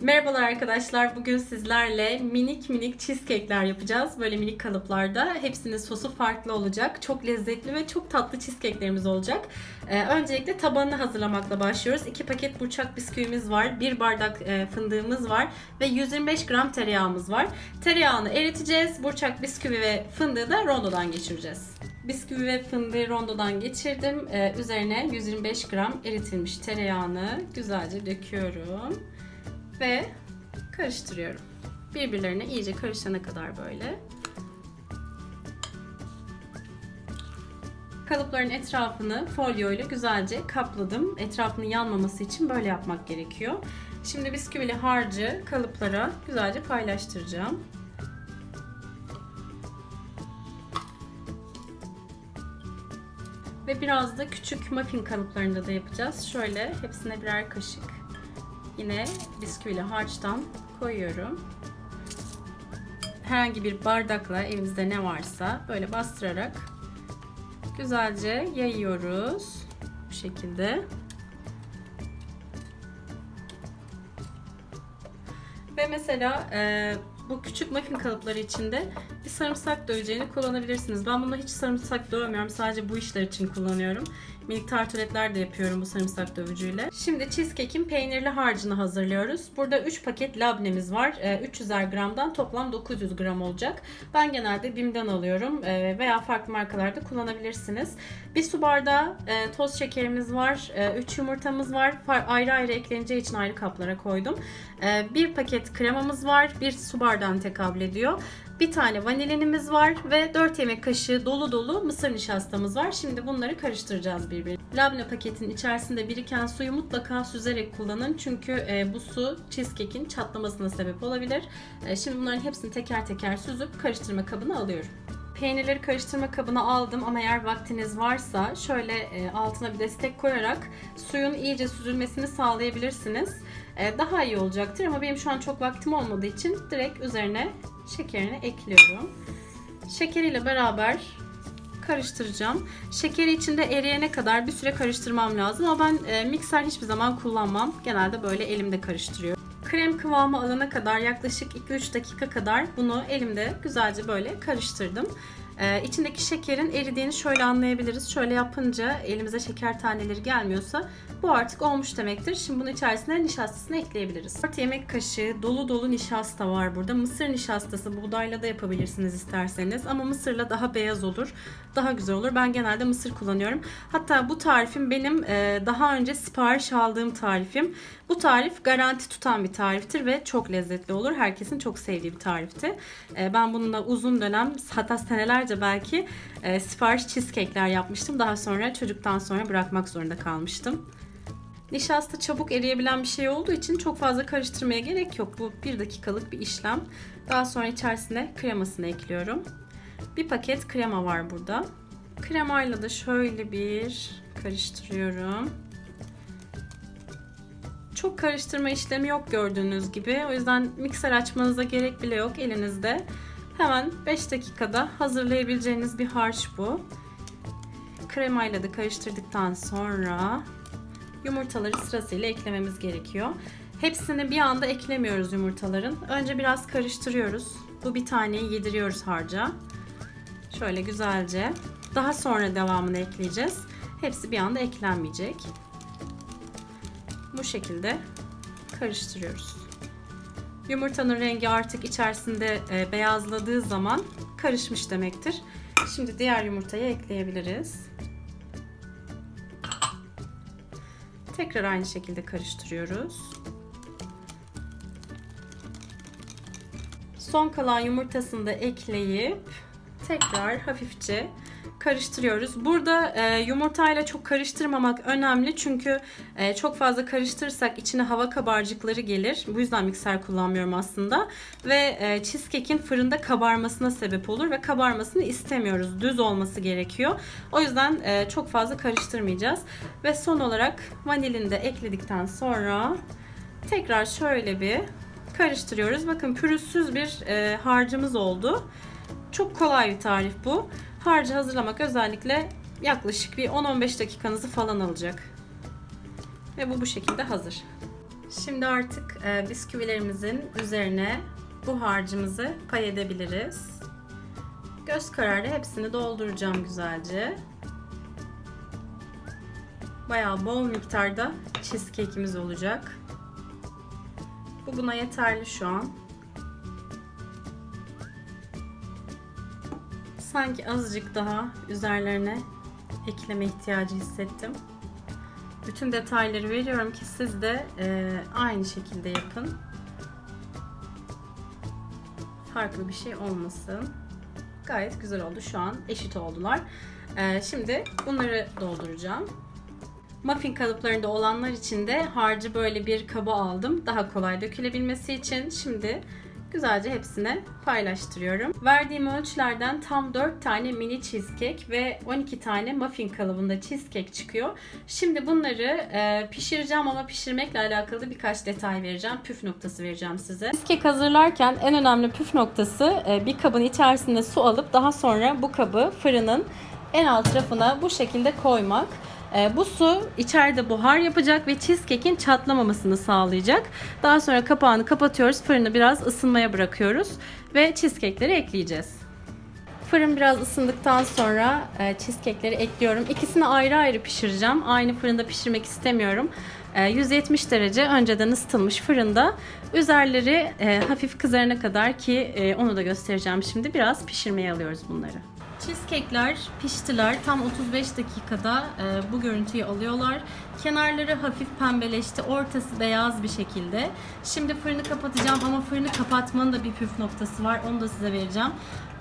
Merhabalar arkadaşlar. Bugün sizlerle minik minik cheesecake'ler yapacağız. Böyle minik kalıplarda. Hepsinin sosu farklı olacak. Çok lezzetli ve çok tatlı cheesecake'lerimiz olacak. Ee, öncelikle tabanını hazırlamakla başlıyoruz. 2 paket burçak bisküvimiz var. 1 bardak e, fındığımız var. Ve 125 gram tereyağımız var. Tereyağını eriteceğiz. Burçak bisküvi ve fındığı da rondodan geçireceğiz. Bisküvi ve fındığı rondodan geçirdim. Ee, üzerine 125 gram eritilmiş tereyağını güzelce döküyorum ve karıştırıyorum. Birbirlerine iyice karışana kadar böyle. Kalıpların etrafını folyo ile güzelce kapladım. Etrafının yanmaması için böyle yapmak gerekiyor. Şimdi bisküvili harcı kalıplara güzelce paylaştıracağım. Ve biraz da küçük muffin kalıplarında da yapacağız. Şöyle hepsine birer kaşık yine bisküvili harçtan koyuyorum. Herhangi bir bardakla evinizde ne varsa böyle bastırarak güzelce yayıyoruz. Bu şekilde. Ve mesela e, bu küçük muffin kalıpları içinde bir sarımsak döveceğini kullanabilirsiniz. Ben bunda hiç sarımsak dövmüyorum. Sadece bu işler için kullanıyorum. Minik tartuletler de yapıyorum bu sarımsak dövücüyle. Şimdi cheesecake'in peynirli harcını hazırlıyoruz. Burada 3 paket labnemiz var. E, 300'er gramdan toplam 900 gram olacak. Ben genelde Bim'den alıyorum e, veya farklı markalarda kullanabilirsiniz. Bir su bardağı e, toz şekerimiz var. 3 yumurtamız var. Ayrı ayrı ekleneceği için ayrı kaplara koydum. Bir paket kremamız var. Bir su bardağına tekabül ediyor. Bir tane vanilinimiz var ve 4 yemek kaşığı dolu dolu mısır nişastamız var. Şimdi bunları karıştıracağız birbirine. Labne paketin içerisinde biriken suyu mutlaka süzerek kullanın. Çünkü e, bu su cheesecake'in çatlamasına sebep olabilir. E, şimdi bunların hepsini teker teker süzüp karıştırma kabına alıyorum. Peynirleri karıştırma kabına aldım ama eğer vaktiniz varsa şöyle e, altına bir destek koyarak suyun iyice süzülmesini sağlayabilirsiniz. E, daha iyi olacaktır ama benim şu an çok vaktim olmadığı için direkt üzerine şekerini ekliyorum. Şekeriyle beraber karıştıracağım. Şekeri içinde eriyene kadar bir süre karıştırmam lazım ama ben e, mikser hiçbir zaman kullanmam. Genelde böyle elimde karıştırıyorum. Krem kıvamı alana kadar yaklaşık 2-3 dakika kadar bunu elimde güzelce böyle karıştırdım. Ee, içindeki şekerin eridiğini şöyle anlayabiliriz. Şöyle yapınca elimize şeker taneleri gelmiyorsa bu artık olmuş demektir. Şimdi bunun içerisine nişastasını ekleyebiliriz. 4 yemek kaşığı dolu dolu nişasta var burada. Mısır nişastası buğdayla da yapabilirsiniz isterseniz ama mısırla daha beyaz olur. Daha güzel olur. Ben genelde mısır kullanıyorum. Hatta bu tarifim benim e, daha önce sipariş aldığım tarifim. Bu tarif garanti tutan bir tariftir ve çok lezzetli olur. Herkesin çok sevdiği bir tarifti. E, ben bununla uzun dönem hatta senelerce belki e, sipariş cheesecake'ler yapmıştım. Daha sonra çocuktan sonra bırakmak zorunda kalmıştım. Nişasta çabuk eriyebilen bir şey olduğu için çok fazla karıştırmaya gerek yok. Bu bir dakikalık bir işlem. Daha sonra içerisine kremasını ekliyorum. Bir paket krema var burada. Kremayla da şöyle bir karıştırıyorum. Çok karıştırma işlemi yok gördüğünüz gibi. O yüzden mikser açmanıza gerek bile yok elinizde. Hemen 5 dakikada hazırlayabileceğiniz bir harç bu. Kremayla da karıştırdıktan sonra yumurtaları sırasıyla eklememiz gerekiyor. Hepsini bir anda eklemiyoruz yumurtaların. Önce biraz karıştırıyoruz. Bu bir taneyi yediriyoruz harca. Şöyle güzelce. Daha sonra devamını ekleyeceğiz. Hepsi bir anda eklenmeyecek. Bu şekilde karıştırıyoruz. Yumurtanın rengi artık içerisinde e, beyazladığı zaman karışmış demektir. Şimdi diğer yumurtayı ekleyebiliriz. Tekrar aynı şekilde karıştırıyoruz. Son kalan yumurtasını da ekleyip tekrar hafifçe karıştırıyoruz. Burada e, yumurtayla çok karıştırmamak önemli çünkü e, çok fazla karıştırırsak içine hava kabarcıkları gelir. Bu yüzden mikser kullanmıyorum aslında. Ve e, cheesecake'in fırında kabarmasına sebep olur ve kabarmasını istemiyoruz. Düz olması gerekiyor. O yüzden e, çok fazla karıştırmayacağız. Ve son olarak vanilini de ekledikten sonra tekrar şöyle bir karıştırıyoruz. Bakın pürüzsüz bir e, harcımız oldu. Çok kolay bir tarif bu. Harcı hazırlamak özellikle yaklaşık bir 10-15 dakikanızı falan alacak. Ve bu bu şekilde hazır. Şimdi artık e, bisküvilerimizin üzerine bu harcımızı pay edebiliriz. Göz kararı hepsini dolduracağım güzelce. Bayağı bol miktarda cheesecake'imiz olacak. Bu buna yeterli şu an. Sanki azıcık daha üzerlerine ekleme ihtiyacı hissettim. Bütün detayları veriyorum ki siz de e, aynı şekilde yapın. Farklı bir şey olmasın. Gayet güzel oldu şu an. Eşit oldular. E, şimdi bunları dolduracağım. Muffin kalıplarında olanlar için de harcı böyle bir kaba aldım. Daha kolay dökülebilmesi için. Şimdi güzelce hepsine paylaştırıyorum. Verdiğim ölçülerden tam 4 tane mini cheesecake ve 12 tane muffin kalıbında cheesecake çıkıyor. Şimdi bunları e, pişireceğim ama pişirmekle alakalı birkaç detay vereceğim. Püf noktası vereceğim size. Cheesecake hazırlarken en önemli püf noktası e, bir kabın içerisinde su alıp daha sonra bu kabı fırının en alt rafına bu şekilde koymak. E, bu su içeride buhar yapacak ve cheesecake'in çatlamamasını sağlayacak. Daha sonra kapağını kapatıyoruz. Fırını biraz ısınmaya bırakıyoruz ve cheesecake'leri ekleyeceğiz. Fırın biraz ısındıktan sonra e, cheesecake'leri ekliyorum. İkisini ayrı ayrı pişireceğim. Aynı fırında pişirmek istemiyorum. E, 170 derece önceden ısıtılmış fırında. Üzerleri e, hafif kızarana kadar ki e, onu da göstereceğim şimdi. Biraz pişirmeye alıyoruz bunları. Cheesecake'ler piştiler. Tam 35 dakikada e, bu görüntüyü alıyorlar. Kenarları hafif pembeleşti. Ortası beyaz bir şekilde. Şimdi fırını kapatacağım ama fırını kapatmanın da bir püf noktası var. Onu da size vereceğim.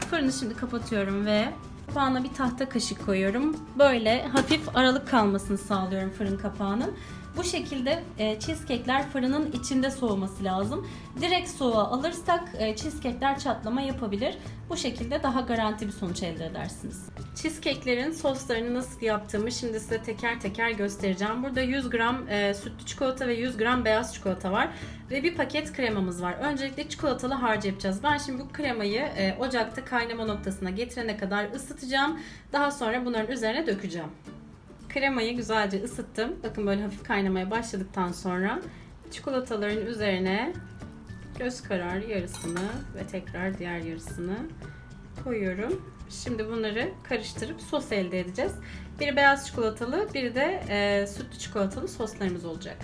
Fırını şimdi kapatıyorum ve kapağına bir tahta kaşık koyuyorum. Böyle hafif aralık kalmasını sağlıyorum fırın kapağının. Bu şekilde e, cheesecake'ler fırının içinde soğuması lazım. Direkt soğuğa alırsak e, cheesecake'ler çatlama yapabilir. Bu şekilde daha garanti bir sonuç elde edersiniz. Cheesecake'lerin soslarını nasıl yaptığımı şimdi size teker teker göstereceğim. Burada 100 gram e, sütlü çikolata ve 100 gram beyaz çikolata var. Ve bir paket kremamız var. Öncelikle çikolatalı harcı yapacağız. Ben şimdi bu kremayı e, ocakta kaynama noktasına getirene kadar ısıtacağım. Daha sonra bunların üzerine dökeceğim. Kremayı güzelce ısıttım. Bakın böyle hafif kaynamaya başladıktan sonra çikolataların üzerine göz kararı yarısını ve tekrar diğer yarısını koyuyorum. Şimdi bunları karıştırıp sos elde edeceğiz. Biri beyaz çikolatalı, biri de e, sütlü çikolatalı soslarımız olacak.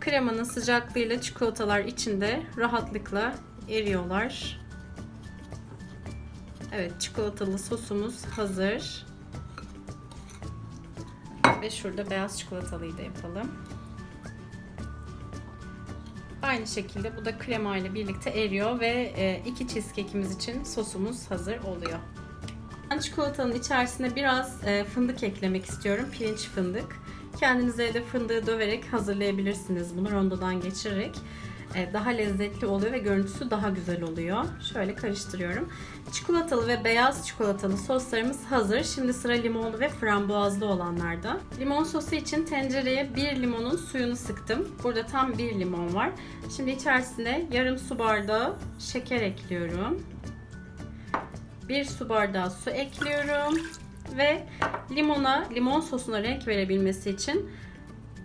Kremanın sıcaklığıyla çikolatalar içinde rahatlıkla eriyorlar. Evet, çikolatalı sosumuz hazır. Ve şurada beyaz çikolatalıyı da yapalım. Aynı şekilde bu da krema ile birlikte eriyor ve e, iki cheesecake'imiz için sosumuz hazır oluyor. Ben çikolatanın içerisine biraz e, fındık eklemek istiyorum. Pirinç fındık. Kendiniz evde fındığı döverek hazırlayabilirsiniz bunu rondodan geçirerek. E, daha lezzetli oluyor ve görüntüsü daha güzel oluyor. Şöyle karıştırıyorum. Çikolatalı ve beyaz çikolatalı soslarımız hazır. Şimdi sıra limonlu ve frambuazlı olanlarda. Limon sosu için tencereye bir limonun suyunu sıktım. Burada tam bir limon var. Şimdi içerisine yarım su bardağı şeker ekliyorum. Bir su bardağı su ekliyorum. Ve limona, limon sosuna renk verebilmesi için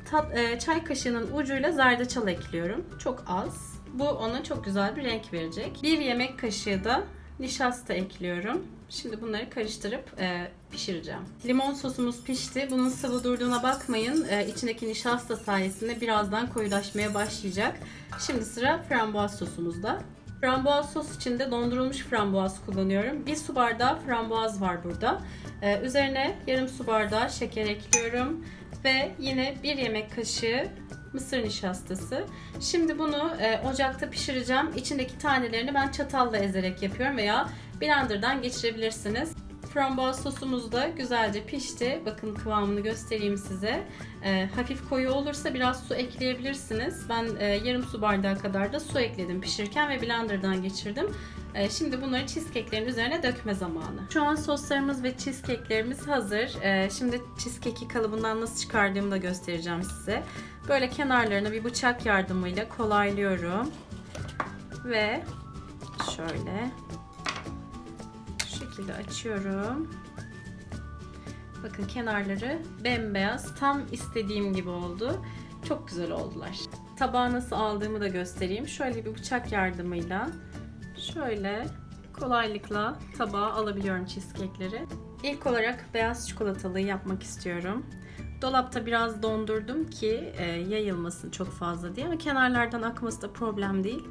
tat, e, çay kaşığının ucuyla zerdeçal ekliyorum. Çok az. Bu ona çok güzel bir renk verecek. Bir yemek kaşığı da nişasta ekliyorum. Şimdi bunları karıştırıp e, pişireceğim. Limon sosumuz pişti. Bunun sıvı durduğuna bakmayın. E, içindeki nişasta sayesinde birazdan koyulaşmaya başlayacak. Şimdi sıra frambuaz sosumuzda. Frambuaz sos için de dondurulmuş frambuaz kullanıyorum. Bir su bardağı frambuaz var burada. Ee, üzerine yarım su bardağı şeker ekliyorum. Ve yine bir yemek kaşığı mısır nişastası. Şimdi bunu e, ocakta pişireceğim. İçindeki tanelerini ben çatalla ezerek yapıyorum veya blenderdan geçirebilirsiniz. Frambuaz sosumuz da güzelce pişti. Bakın kıvamını göstereyim size. E, hafif koyu olursa biraz su ekleyebilirsiniz. Ben e, yarım su bardağı kadar da su ekledim pişirirken ve blenderdan geçirdim. E, şimdi bunları cheesecake'lerin üzerine dökme zamanı. Şu an soslarımız ve cheesecake'lerimiz hazır. E, şimdi cheesecake'i kalıbından nasıl çıkardığımı da göstereceğim size. Böyle kenarlarını bir bıçak yardımıyla kolaylıyorum. Ve şöyle şu şekilde açıyorum. Bakın kenarları bembeyaz. Tam istediğim gibi oldu. Çok güzel oldular. tabağı nasıl aldığımı da göstereyim. Şöyle bir bıçak yardımıyla şöyle kolaylıkla tabağa alabiliyorum cheesecake'leri. İlk olarak beyaz çikolatalıyı yapmak istiyorum. Dolapta biraz dondurdum ki e, yayılmasın çok fazla diye ama kenarlardan akması da problem değil.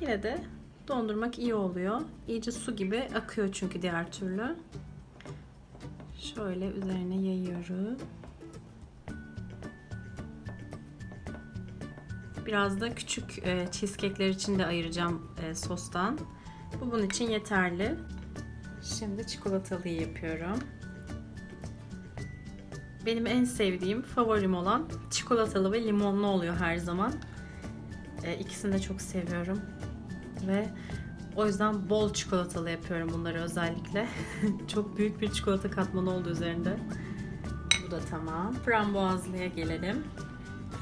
Yine de dondurmak iyi oluyor. İyice su gibi akıyor çünkü diğer türlü. Şöyle üzerine yayıyorum. Biraz da küçük e, cheesecake'ler için de ayıracağım e, sostan. Bu bunun için yeterli. Şimdi çikolatalıyı yapıyorum. Benim en sevdiğim, favorim olan çikolatalı ve limonlu oluyor her zaman. E, ikisini de çok seviyorum. Ve o yüzden bol çikolatalı yapıyorum bunları özellikle. çok büyük bir çikolata katmanı oldu üzerinde. Bu da tamam. Frambuazlıya gelelim.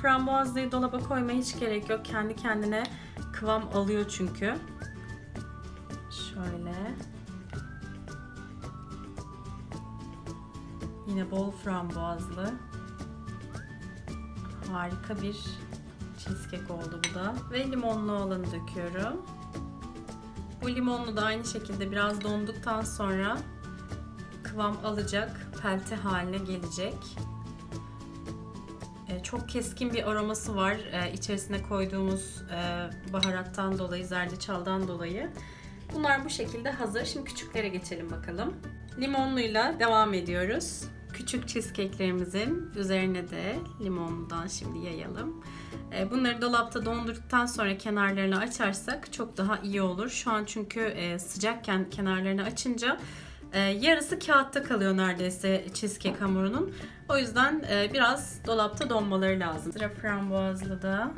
Frambuazlıyı dolaba koymaya hiç gerek yok. Kendi kendine kıvam alıyor çünkü. Şöyle. Yine bol frambuazlı. Harika bir cheesecake oldu bu da. Ve limonlu olanı döküyorum. Bu limonlu da aynı şekilde biraz donduktan sonra kıvam alacak, pelte haline gelecek. Ee, çok keskin bir aroması var ee, içerisine koyduğumuz e, baharattan dolayı, zerdeçaldan dolayı. Bunlar bu şekilde hazır. Şimdi küçüklere geçelim bakalım. Limonluyla devam ediyoruz. Küçük cheesecake'lerimizin üzerine de limonludan şimdi yayalım. Bunları dolapta dondurduktan sonra kenarlarını açarsak çok daha iyi olur. Şu an çünkü e, sıcakken kenarlarını açınca e, yarısı kağıtta kalıyor neredeyse cheesecake hamurunun. O yüzden e, biraz dolapta donmaları lazım. Sıra frambuazlı da.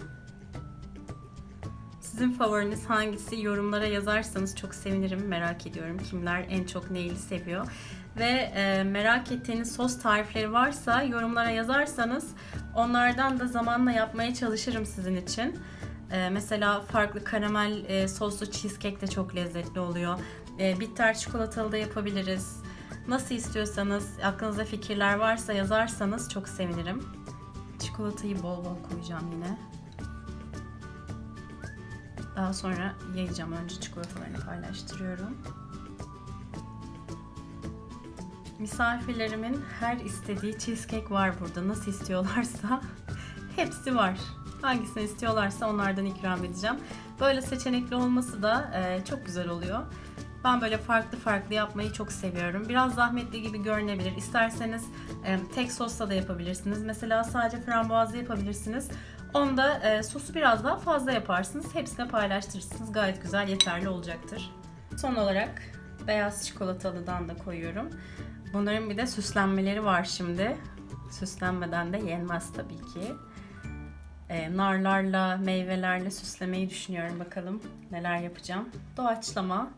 Sizin favoriniz hangisi? Yorumlara yazarsanız çok sevinirim. Merak ediyorum kimler en çok neyli seviyor. Ve e, merak ettiğiniz sos tarifleri varsa yorumlara yazarsanız onlardan da zamanla yapmaya çalışırım sizin için. E, mesela farklı karamel soslu cheesecake de çok lezzetli oluyor. E, bitter çikolatalı da yapabiliriz. Nasıl istiyorsanız, aklınızda fikirler varsa yazarsanız çok sevinirim. Çikolatayı bol bol koyacağım yine. Daha sonra yayacağım. Önce çikolatalarını paylaştırıyorum. Misafirlerimin her istediği cheesecake var burada. Nasıl istiyorlarsa hepsi var. Hangisini istiyorlarsa onlardan ikram edeceğim. Böyle seçenekli olması da e, çok güzel oluyor. Ben böyle farklı farklı yapmayı çok seviyorum. Biraz zahmetli gibi görünebilir. İsterseniz e, tek sosla da yapabilirsiniz. Mesela sadece frambuazlı yapabilirsiniz. Onda e, sosu biraz daha fazla yaparsınız. Hepsine paylaştırırsınız. Gayet güzel, yeterli olacaktır. Son olarak beyaz çikolatalıdan da koyuyorum. Bunların bir de süslenmeleri var şimdi. Süslenmeden de yenmez tabii ki. E, narlarla, meyvelerle süslemeyi düşünüyorum. Bakalım neler yapacağım. Doğaçlama.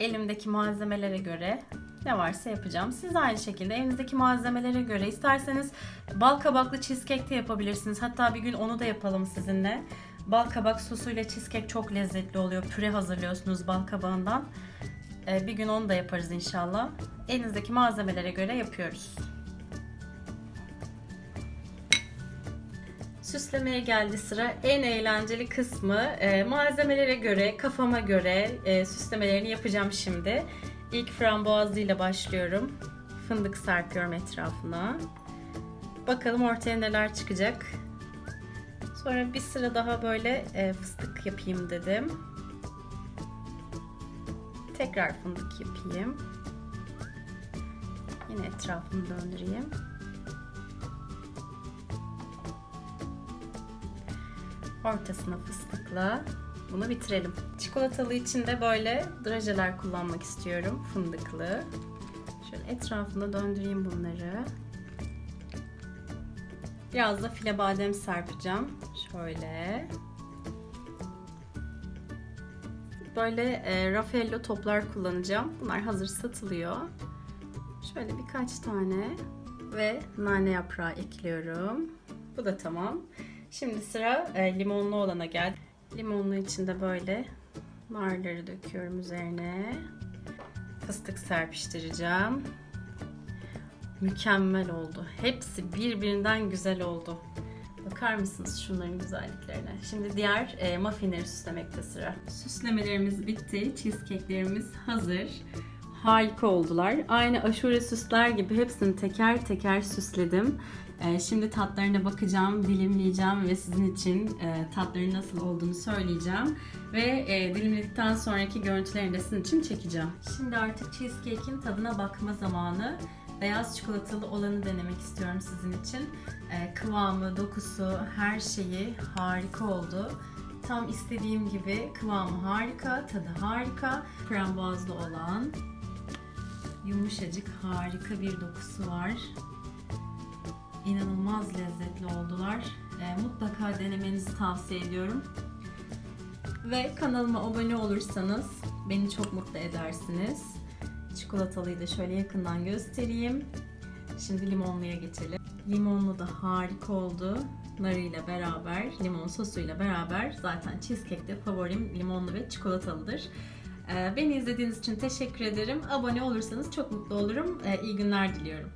Elimdeki malzemelere göre ne varsa yapacağım. Siz aynı şekilde evinizdeki malzemelere göre isterseniz bal kabaklı cheesecake de yapabilirsiniz. Hatta bir gün onu da yapalım sizinle. Bal kabak sosuyla cheesecake çok lezzetli oluyor. Püre hazırlıyorsunuz bal kabağından. Ee, bir gün onu da yaparız inşallah. Elinizdeki malzemelere göre yapıyoruz. Süslemeye geldi sıra. En eğlenceli kısmı e, malzemelere göre, kafama göre e, süslemelerini yapacağım şimdi. İlk frambuazlı ile başlıyorum. Fındık serpiyorum etrafına. Bakalım ortaya neler çıkacak. Sonra bir sıra daha böyle e, fıstık yapayım dedim. Tekrar fındık yapayım. Yine etrafını döndüreyim. Ortasına fıstıkla bunu bitirelim. Çikolatalı için de böyle drajeler kullanmak istiyorum. Fındıklı. Şöyle etrafında döndüreyim bunları. Biraz da file badem serpeceğim. Şöyle. Böyle e, Raffaello toplar kullanacağım. Bunlar hazır satılıyor. Şöyle birkaç tane ve nane yaprağı ekliyorum. Bu da tamam. Şimdi sıra e, limonlu olana geldi. Limonlu içinde böyle narları döküyorum üzerine. Fıstık serpiştireceğim. Mükemmel oldu. Hepsi birbirinden güzel oldu. Bakar mısınız şunların güzelliklerine? Şimdi diğer e, muffinleri süslemekte sıra. Süslemelerimiz bitti. Cheesecake'lerimiz hazır. Harika oldular. Aynı aşure süsler gibi hepsini teker teker süsledim. E, şimdi tatlarına bakacağım, dilimleyeceğim ve sizin için e, tatların nasıl olduğunu söyleyeceğim. Ve e, dilimledikten sonraki görüntülerini de sizin için çekeceğim. Şimdi artık cheesecake'in tadına bakma zamanı. Beyaz çikolatalı olanı denemek istiyorum sizin için. E, kıvamı, dokusu, her şeyi harika oldu. Tam istediğim gibi kıvamı harika, tadı harika. Frambuazlı olan yumuşacık harika bir dokusu var. İnanılmaz lezzetli oldular. E, mutlaka denemenizi tavsiye ediyorum. Ve kanalıma abone olursanız beni çok mutlu edersiniz. Çikolatalıyı da şöyle yakından göstereyim. Şimdi limonluya geçelim. Limonlu da harika oldu. Narıyla beraber, limon sosuyla beraber zaten cheesecake'te favorim limonlu ve çikolatalıdır. Ee, Beni izlediğiniz için teşekkür ederim. Abone olursanız çok mutlu olurum. Ee, İyi günler diliyorum.